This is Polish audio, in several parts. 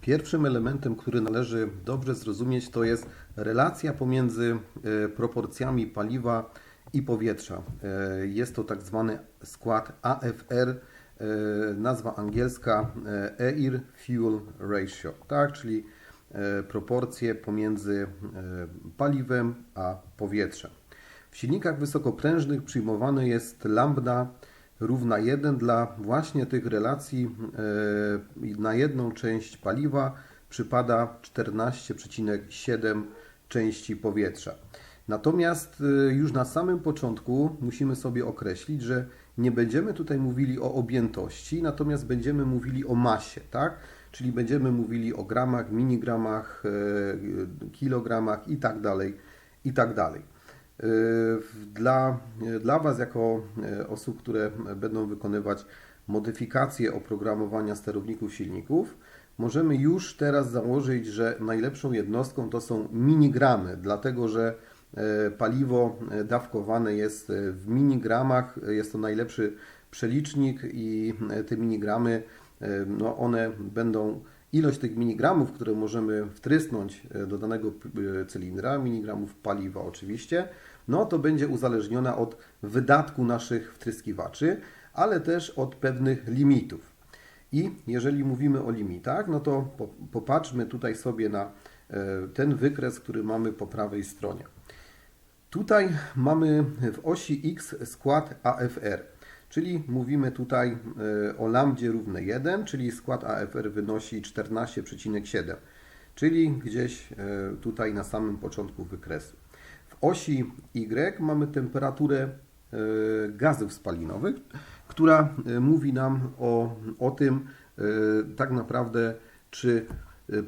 Pierwszym elementem, który należy dobrze zrozumieć, to jest relacja pomiędzy e, proporcjami paliwa i powietrza. E, Jest to tak zwany skład AFR, e, nazwa angielska Air Fuel Ratio, tak? czyli proporcje pomiędzy paliwem a powietrzem. W silnikach wysokoprężnych przyjmowane jest lambda równa 1 dla właśnie tych relacji e, na jedną część paliwa przypada 14,7 części powietrza. Natomiast e, już na samym początku musimy sobie określić, że nie będziemy tutaj mówili o objętości, natomiast będziemy mówili o masie, tak? Czyli będziemy mówili o gramach, miligramach, e, kilogramach i tak dalej, i tak dalej. Dla, dla Was, jako e, osób, które będą wykonywać modyfikacje oprogramowania sterowników silników, możemy już teraz założyć, że najlepszą jednostką to są minigramy, dlatego że e, paliwo dawkowane jest w minigramach, jest to najlepszy przelicznik i te minigramy, no one będą ilość tych miligramów, które możemy wtrysnąć do danego cylindra, miligramów paliwa oczywiście, no to będzie uzależniona od wydatku naszych wtryskiwaczy, ale też od pewnych limitów. I jeżeli mówimy o limitach, no to po- popatrzmy tutaj sobie na e, ten wykres, który mamy po prawej stronie. Tutaj mamy w osi X skład AFR, czyli mówimy tutaj e, o lambdzie równe 1, czyli skład AFR wynosi 14,7, czyli gdzieś e, tutaj na samym początku wykresu. Osi Y mamy temperaturę e, gazów spalinowych, która e, mówi nam o, o tym e, tak naprawdę, czy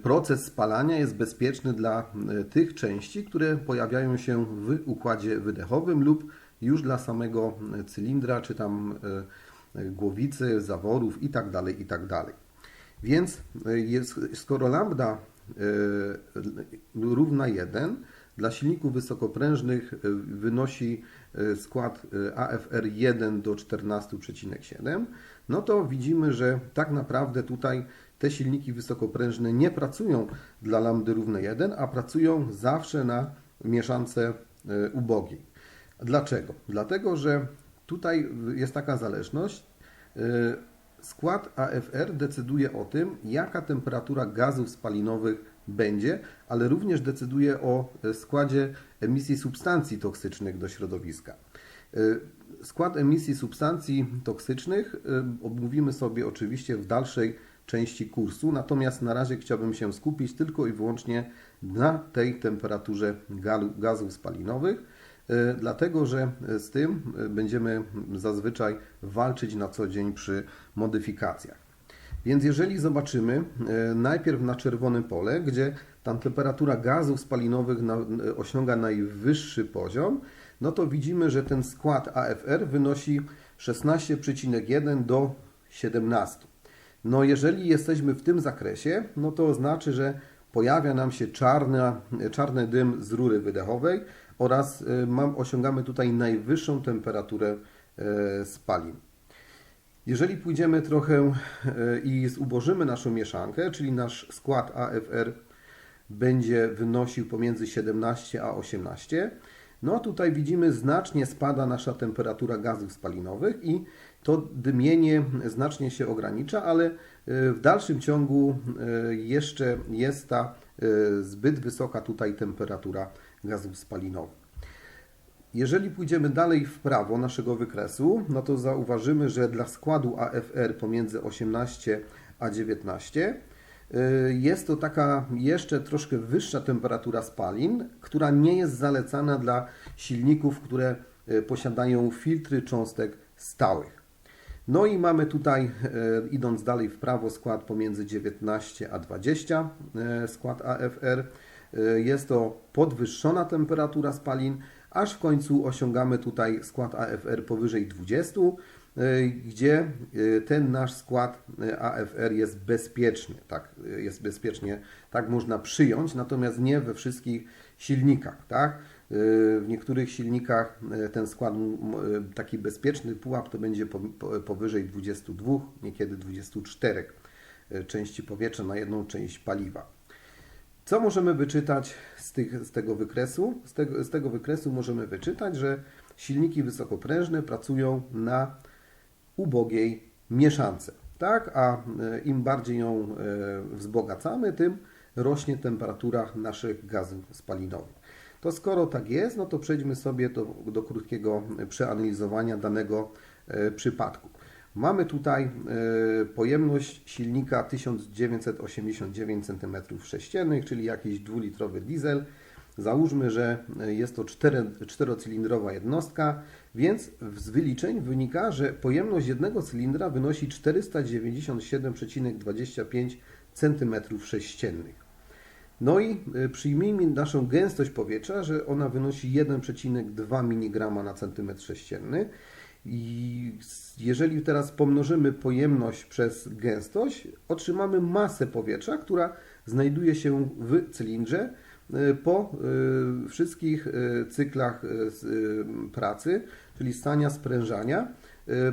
proces spalania jest bezpieczny dla tych części, które pojawiają się w układzie wydechowym lub już dla samego cylindra, czy tam głowicy, zaworów itd. itd. Więc e, jest, skoro lambda równa 1, dla silników wysokoprężnych e, wynosi e, skład e, AFR 1 do 14,7, no to widzimy, że tak naprawdę tutaj te silniki wysokoprężne nie pracują dla lambdy równe 1, a pracują zawsze na mieszance ubogiej. Dlaczego? Dlatego, że tutaj jest taka zależność. Skład AFR decyduje o tym, jaka temperatura gazów spalinowych będzie, ale również decyduje o e, składzie emisji substancji toksycznych do środowiska. E, Skład emisji substancji toksycznych e, omówimy sobie oczywiście w dalszej części kursu, natomiast na razie chciałbym się skupić tylko i wyłącznie na tej temperaturze gazów spalinowych. Dlatego, że z tym będziemy zazwyczaj walczyć na co dzień przy modyfikacjach. Więc jeżeli zobaczymy e, najpierw na czerwone pole, gdzie tam temperatura gazów spalinowych na, e, osiąga najwyższy poziom, no to widzimy, że ten skład AFR wynosi 16,1 do 17. No jeżeli jesteśmy w tym zakresie, no to oznacza, że pojawia nam się czarna, czarny dym z rury wydechowej oraz e, mam, osiągamy tutaj najwyższą temperaturę e, spalin. Jeżeli pójdziemy trochę e, i zubożymy naszą mieszankę, czyli nasz skład AFR będzie wynosił pomiędzy 17 a 18, no tutaj widzimy znacznie spada nasza temperatura gazów spalinowych i to dymienie znacznie się ogranicza, ale e, w dalszym ciągu e, jeszcze jest ta zbyt wysoka tutaj temperatura gazów spalinowych. Jeżeli pójdziemy dalej w prawo naszego wykresu, no to zauważymy, że dla składu AFR pomiędzy 18 a 19 y, jest to taka jeszcze troszkę wyższa temperatura spalin, która nie jest zalecana dla silników, które y, posiadają filtry cząstek stałych. No i mamy tutaj, e, idąc dalej w prawo, skład pomiędzy 19 a 20, e, skład AFR. Jest to podwyższona temperatura spalin, aż w końcu osiągamy tutaj skład AFR powyżej 20, e, gdzie e, ten nasz skład e, AFR jest bezpieczny. Tak, jest bezpiecznie, tak można przyjąć, natomiast nie we wszystkich silnikach. Tak? W niektórych silnikach ten skład taki bezpieczny pułap to będzie po- po- powyżej 22, niekiedy 24 e, części powietrza na jedną część paliwa. Co możemy wyczytać z, tych, z tego wykresu? Z tego, z tego wykresu możemy wyczytać, że silniki wysokoprężne pracują na ubogiej mieszance. Tak? A e, im bardziej ją e, wzbogacamy, tym rośnie temperatura naszych gazów spalinowych. To skoro tak jest, no to przejdźmy sobie do, do krótkiego przeanalizowania danego e, przypadku. Mamy tutaj e, pojemność silnika 1989 cm3, czyli jakiś dwulitrowy diesel. Załóżmy, że jest to czterocylindrowa jednostka, więc z wyliczeń wynika, że pojemność jednego cylindra wynosi 497,25 cm3. No i y, przyjmijmy naszą gęstość powietrza, że ona wynosi 1,2 mg na centymetr sześcienny. I jeżeli teraz pomnożymy pojemność przez gęstość, otrzymamy masę powietrza, która znajduje się w cylindrze y, po y, wszystkich cyklach pracy, czyli stania sprężania.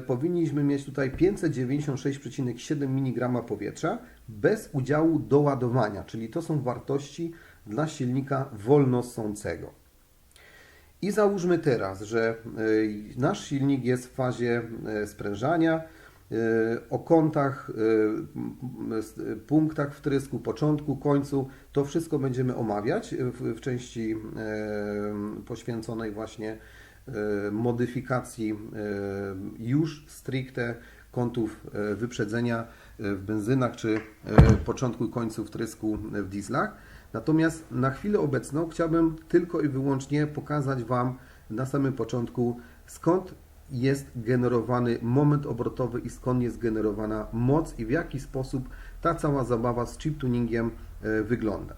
Powinniśmy mieć tutaj 596,7 mg powietrza bez udziału doładowania, czyli to są wartości dla silnika wolnosącego. I załóżmy teraz, że e, nasz silnik jest w fazie e, sprężania, e, o kątach, punktach wtrysku, początku, końcu, to wszystko będziemy omawiać w, części poświęconej właśnie modyfikacji już stricte kątów wyprzedzenia w benzynach czy początku i końcu wtrysku w dieslach. Natomiast na chwilę obecną chciałbym tylko i wyłącznie pokazać Wam na samym początku, skąd jest generowany moment obrotowy i skąd jest generowana moc i w jaki sposób ta cała zabawa z chip tuningiem wygląda.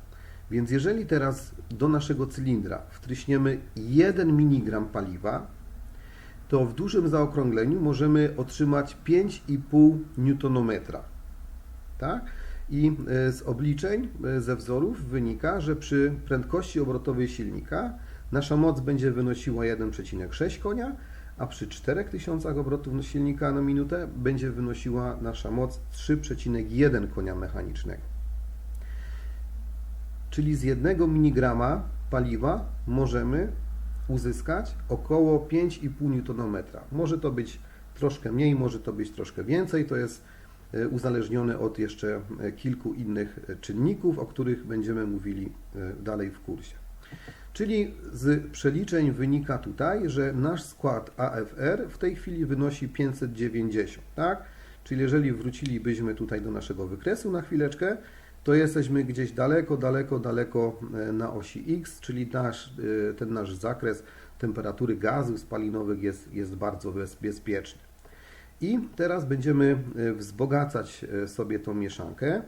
Więc jeżeli teraz do naszego cylindra wtryśniemy 1 mg paliwa, to w dużym zaokrągleniu możemy otrzymać 5,5 Nm. Tak? I e, z obliczeń, e, ze wzorów wynika, że przy prędkości obrotowej silnika nasza moc będzie wynosiła 1,6 konia, a przy 4000 obrotów silnika na minutę będzie wynosiła nasza moc 3,1 konia mechanicznego. Czyli z 1 mg paliwa możemy uzyskać około 5,5 Nm. Może to być troszkę mniej, może to być troszkę więcej. To jest uzależnione od jeszcze e, kilku innych e, czynników, o których będziemy mówili dalej w kursie. Czyli z przeliczeń wynika tutaj, że nasz skład AFR w tej chwili wynosi 590, tak? Czyli jeżeli wrócilibyśmy tutaj do naszego wykresu na chwileczkę, to jesteśmy gdzieś daleko, daleko, daleko na osi X, czyli nasz, ten nasz zakres temperatury gazów spalinowych jest, jest bardzo bezpieczny. I teraz będziemy e, wzbogacać e, sobie tą mieszankę.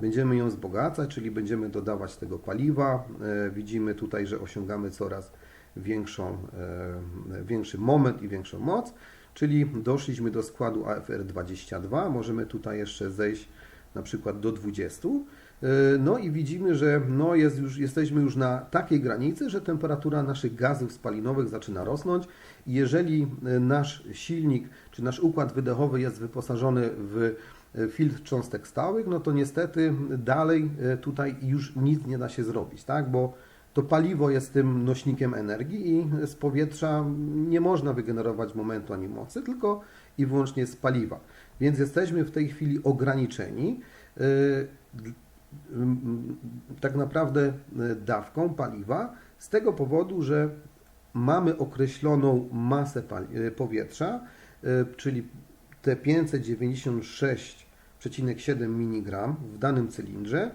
Będziemy ją wzbogacać, czyli będziemy dodawać tego paliwa. E, widzimy tutaj, że osiągamy coraz większą, większy moment i większą moc, czyli doszliśmy do składu AFR22. Możemy tutaj jeszcze zejść na przykład do 20. E, no i widzimy, że no jest już, jesteśmy już na takiej granicy, że temperatura naszych gazów spalinowych zaczyna rosnąć jeżeli e, nasz silnik czy nasz układ wydechowy jest wyposażony w e, filtr cząstek stałych, no to niestety dalej tutaj już nic nie da się zrobić, tak? bo to paliwo jest tym nośnikiem energii i z powietrza nie można wygenerować momentu ani mocy, tylko i wyłącznie z paliwa. Więc jesteśmy w tej chwili ograniczeni tak naprawdę e, dawką paliwa z tego powodu, że mamy określoną masę e, powietrza, e, czyli te 596,7 mg w danym cylindrze.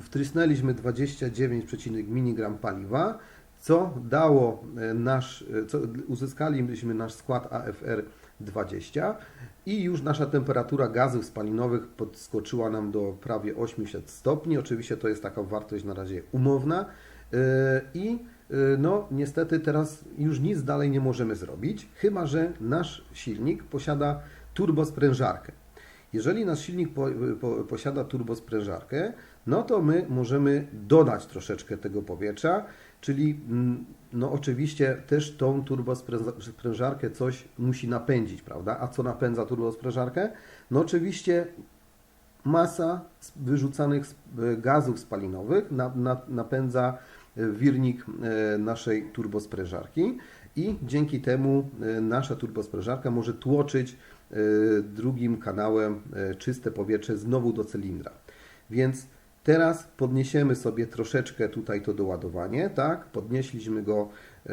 Wtrysnęliśmy 29 mg paliwa, co dało nasz, co uzyskaliśmy nasz skład AFR 20 i już nasza temperatura gazów spalinowych podskoczyła nam do prawie 800 stopni. Oczywiście to jest taka wartość na razie umowna e, i e, no niestety teraz już nic dalej nie możemy zrobić, chyba że nasz silnik posiada turbosprężarkę. Jeżeli nasz silnik po, po, posiada turbosprężarkę, no to my możemy dodać troszeczkę tego powietrza, czyli mm, no oczywiście też tą turbosprężarkę coś musi napędzić, prawda? A co napędza turbosprężarkę? No oczywiście masa wyrzucanych e, gazów spalinowych na, na, napędza e, wirnik e, naszej turbosprężarki i dzięki temu nasza turbosprężarka może tłoczyć drugim kanałem czyste powietrze znowu do cylindra. Więc teraz podniesiemy sobie troszeczkę tutaj to doładowanie, tak? Podnieśliśmy go e,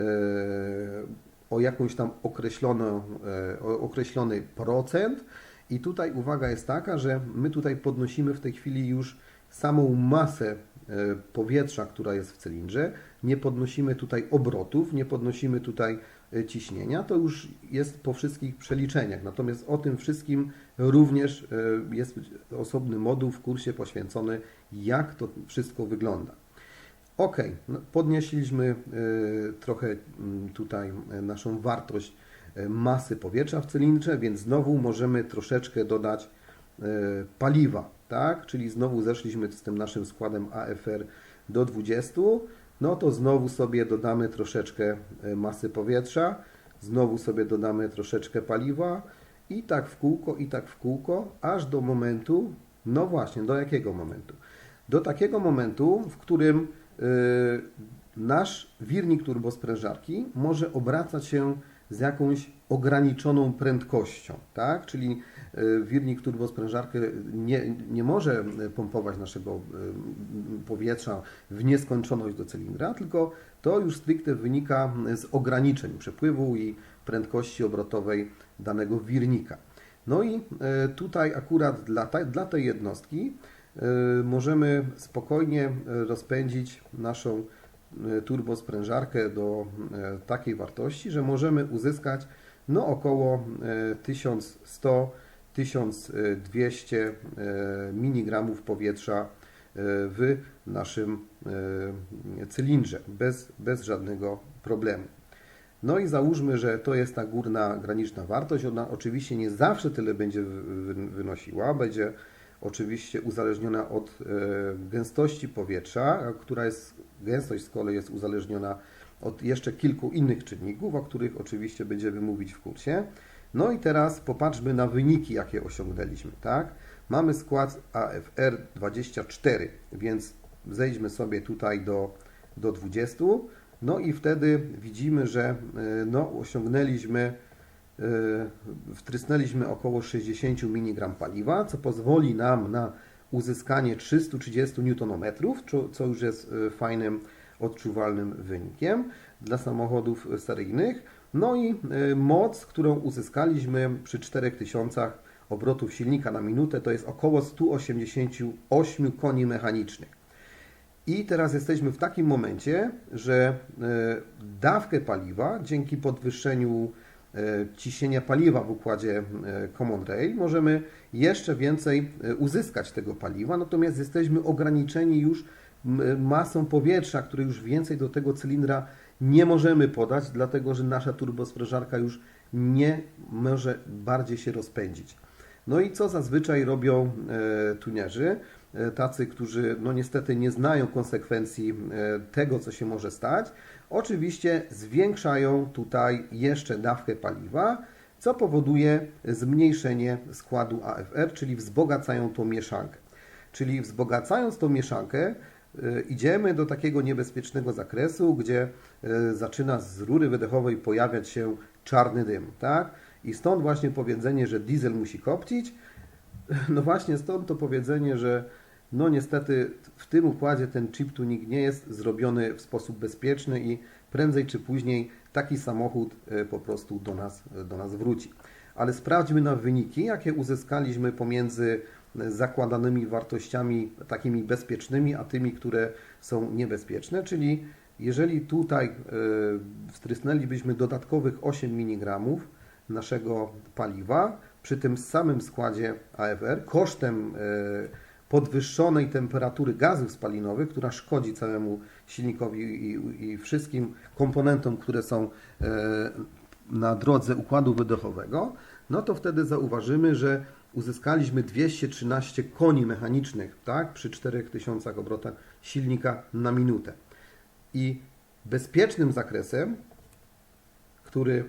o jakąś tam określoną, e, określony procent i tutaj uwaga jest taka, że my tutaj podnosimy w tej chwili już samą masę e, powietrza, która jest w cylindrze, nie podnosimy tutaj obrotów, nie podnosimy tutaj ciśnienia, to już jest po wszystkich przeliczeniach. Natomiast o tym wszystkim również e, jest osobny moduł w kursie poświęcony, jak to wszystko wygląda. Ok, no, podnieśliśmy e, trochę mm, tutaj e, naszą wartość e, masy powietrza w cylindrze, więc znowu możemy troszeczkę dodać e, paliwa, tak? Czyli znowu zeszliśmy z tym naszym składem AFR do 20, no to znowu sobie dodamy troszeczkę e, masy powietrza, znowu sobie dodamy troszeczkę paliwa i tak w kółko, i tak w kółko, aż do momentu, no właśnie, do jakiego momentu? Do takiego momentu, w którym y, nasz wirnik turbosprężarki może obracać się z jakąś ograniczoną prędkością, tak? Czyli y, wirnik turbosprężarki nie, nie może pompować naszego y, powietrza w nieskończoność do cylindra, tylko to już stricte wynika z ograniczeń przepływu i prędkości obrotowej danego wirnika. No i e, tutaj akurat dla, ta, dla tej jednostki e, możemy spokojnie e, rozpędzić naszą e, turbosprężarkę do e, takiej wartości, że możemy uzyskać no około e, 1100-1200 e, mg powietrza e, w naszym e, cylindrze bez, bez żadnego problemu. No i załóżmy, że to jest ta górna graniczna wartość. Ona oczywiście nie zawsze tyle będzie wy- wy- wynosiła. Będzie oczywiście uzależniona od e, gęstości powietrza, która jest, gęstość z kolei jest uzależniona od jeszcze kilku innych czynników, o których oczywiście będziemy mówić w kursie. No i teraz popatrzmy na wyniki, jakie osiągnęliśmy, tak? Mamy skład AFR 24, więc zejdźmy sobie tutaj do, do 20. No i wtedy widzimy, że e, no, osiągnęliśmy, wtrysnęliśmy około 60 mg paliwa, co pozwoli nam na uzyskanie 330 Nm, co- już jest e, fajnym, odczuwalnym wynikiem dla samochodów seryjnych. No i e, moc, którą uzyskaliśmy przy 4000 obrotów silnika na minutę, to jest około 188 koni mechanicznych. I teraz jesteśmy w takim momencie, że e, dawkę paliwa dzięki podwyższeniu e, ciśnienia paliwa w układzie e, Common Rail możemy jeszcze więcej e, uzyskać tego paliwa, natomiast jesteśmy ograniczeni już masą powietrza, które już więcej do tego cylindra nie możemy podać, dlatego że nasza turbosprężarka już nie może bardziej się rozpędzić. No i co zazwyczaj robią e, tunerzy? E, tacy, którzy no niestety nie znają konsekwencji e, tego, co się może stać, oczywiście zwiększają tutaj jeszcze dawkę paliwa, co powoduje zmniejszenie składu AFR, czyli wzbogacają tą mieszankę. Czyli wzbogacając tą mieszankę, e, idziemy do takiego niebezpiecznego zakresu, gdzie e, zaczyna z rury wydechowej pojawiać się czarny dym, tak? I stąd właśnie powiedzenie, że diesel musi kopcić, no właśnie stąd to powiedzenie, że no niestety w tym układzie ten chip tuning nie jest zrobiony w sposób bezpieczny i prędzej czy później taki samochód e, po prostu do nas, do nas wróci. Ale sprawdźmy na wyniki, jakie uzyskaliśmy pomiędzy e, zakładanymi wartościami takimi bezpiecznymi, a tymi, które są niebezpieczne, czyli jeżeli tutaj e, wstrysnęlibyśmy dodatkowych 8 mg naszego paliwa przy tym samym składzie AFR kosztem e, podwyższonej temperatury gazów spalinowych, która szkodzi całemu silnikowi i, i wszystkim komponentom, które są e, na drodze układu wydechowego, no to wtedy zauważymy, że uzyskaliśmy 213 koni mechanicznych, tak, przy 4000 obrotach silnika na minutę. I bezpiecznym zakresem, który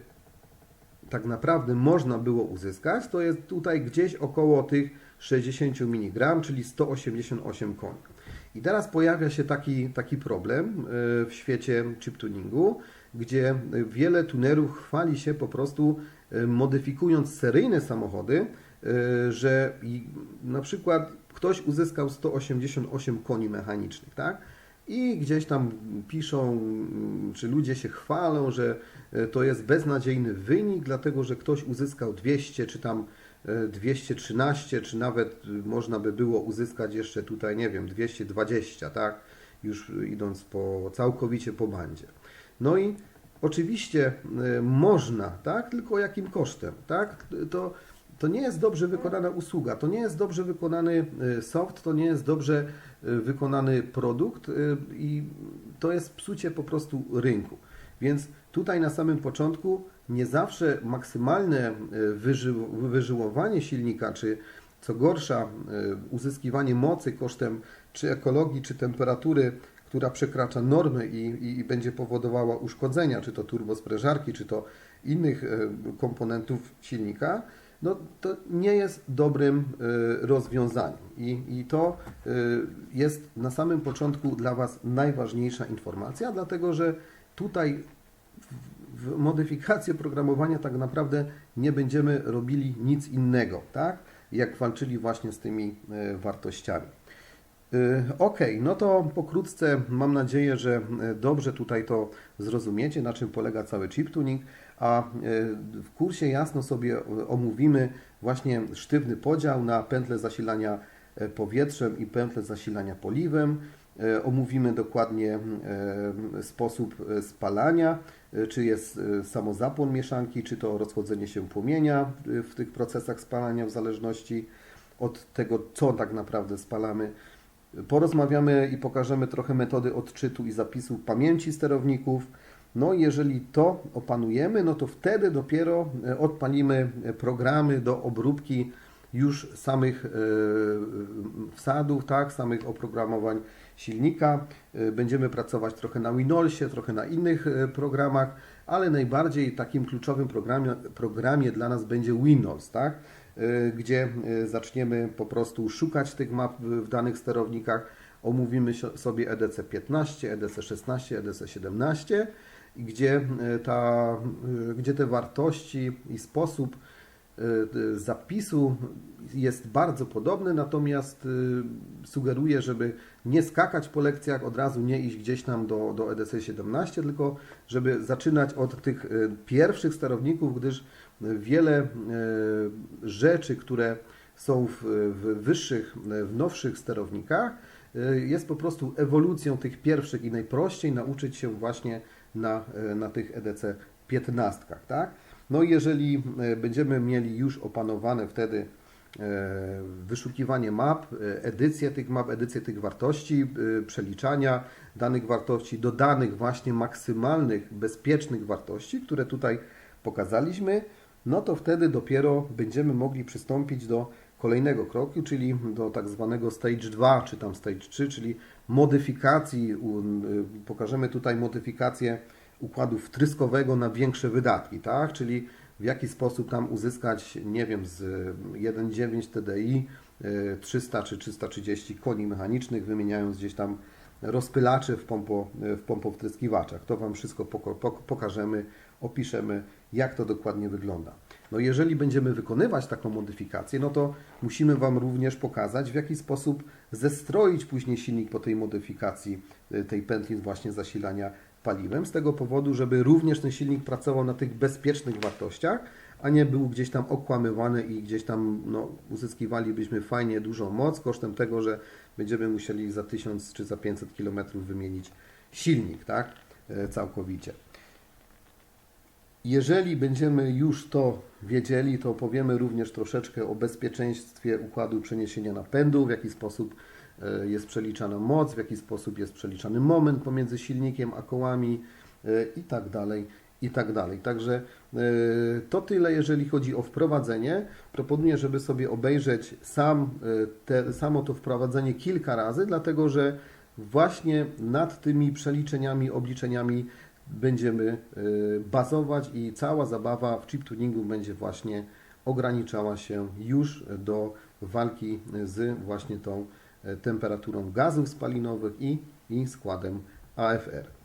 tak naprawdę można było uzyskać, to jest tutaj gdzieś około tych 60 mg, czyli 188 koni. I teraz pojawia się taki, taki problem e, w świecie chip tuningu, gdzie wiele tunerów chwali się po prostu e, modyfikując seryjne samochody, e, że na przykład ktoś uzyskał 188 koni mechanicznych, tak? I gdzieś tam piszą, mm, czy ludzie się chwalą, że to jest beznadziejny wynik, dlatego że ktoś uzyskał 200, czy tam 213, czy nawet y, można by było uzyskać jeszcze tutaj, nie wiem, 220, tak? Już idąc po całkowicie po bandzie. No i oczywiście e, można, tak? Tylko jakim kosztem, tak? To, to nie jest dobrze wykonana usługa, to nie jest dobrze wykonany e, soft, to nie jest dobrze wykonany produkt i to jest psucie po prostu rynku. Więc tutaj na samym początku nie zawsze maksymalne e, wyży- wyżyłowanie silnika, czy co gorsza e, uzyskiwanie mocy kosztem czy ekologii, czy temperatury, która przekracza normy i, i, i będzie powodowała uszkodzenia, czy to turbosprężarki, czy to innych e, komponentów silnika, no to nie jest dobrym rozwiązaniem. I, I to jest na samym początku dla Was najważniejsza informacja, dlatego że tutaj w modyfikacji oprogramowania tak naprawdę nie będziemy robili nic innego, tak? Jak walczyli właśnie z tymi e, wartościami. Ok, no to pokrótce mam nadzieję, że e, dobrze tutaj to zrozumiecie, na czym polega cały chip tuning, a e, w kursie jasno sobie e, omówimy właśnie sztywny podział na pętlę zasilania e, powietrzem i pętlę zasilania paliwem. E, Omówimy dokładnie e, sposób e, spalania, czy jest samozapłon mieszanki, czy to rozchodzenie się płomienia w tych procesach spalania w zależności od tego, co tak naprawdę spalamy. Porozmawiamy i pokażemy trochę metody odczytu i zapisu pamięci sterowników. No jeżeli to opanujemy, no to wtedy dopiero odpalimy programy do obróbki już samych wsadów, tak, samych oprogramowań silnika. E, Będziemy pracować trochę na Windowsie, trochę na innych e, programach, ale najbardziej takim kluczowym programie, programie dla nas będzie Windows, tak? E, gdzie zaczniemy po prostu szukać tych map w danych sterownikach. Omówimy sobie EDC 15, EDC 16, EDC 17 i gdzie, ta, gdzie te wartości i sposób zapisu jest bardzo podobny, natomiast e, sugeruję, żeby nie skakać po lekcjach, od razu nie iść gdzieś tam do, do EDC 17, tylko żeby zaczynać od tych e, pierwszych sterowników, gdyż wiele e, rzeczy, które są w, w wyższych, e, w nowszych sterownikach, e, jest po prostu ewolucją tych pierwszych i najprościej nauczyć się właśnie na, e, na tych EDC 15, tak? No jeżeli e, będziemy mieli już opanowane wtedy e, wyszukiwanie map, e, edycję tych map, edycję tych wartości, przeliczania danych wartości do danych właśnie maksymalnych, bezpiecznych wartości, które tutaj pokazaliśmy, no to wtedy dopiero będziemy mogli przystąpić do kolejnego kroku, czyli do tak zwanego stage 2, czy tam stage 3, czyli modyfikacji. Pokażemy tutaj modyfikację układu wtryskowego na większe wydatki, tak? Czyli w jaki sposób tam uzyskać, nie wiem, z 1.9 TDI y, 300 czy 330 koni mechanicznych, wymieniając gdzieś tam rozpylacze w, pompo, w pompowtryskiwaczach. To Wam wszystko pokażemy, opiszemy, jak to dokładnie wygląda. No jeżeli będziemy wykonywać taką modyfikację, no to musimy Wam również pokazać, w jaki sposób zestroić później silnik po tej modyfikacji y, tej pętli właśnie zasilania paliwem, z tego powodu, żeby również ten silnik pracował na tych bezpiecznych wartościach, a nie był gdzieś tam okłamywany i gdzieś tam no, uzyskiwalibyśmy fajnie dużą moc kosztem tego, że będziemy musieli za 1000 czy za 500 km wymienić silnik, tak? E, Całkowicie. Jeżeli będziemy już to wiedzieli, to opowiemy również troszeczkę o bezpieczeństwie układu przeniesienia napędu, w jaki sposób jest przeliczana moc, w jaki sposób jest przeliczany moment pomiędzy silnikiem a kołami e, i tak dalej, i tak dalej. Także e, to tyle, jeżeli chodzi o wprowadzenie. Proponuję, żeby sobie obejrzeć sam, e, te, samo to wprowadzenie kilka razy, dlatego że właśnie nad tymi przeliczeniami, obliczeniami będziemy bazować i cała zabawa w chip tuningu będzie właśnie ograniczała się już do walki z właśnie tą e, temperaturą gazów spalinowych i, i składem AFR.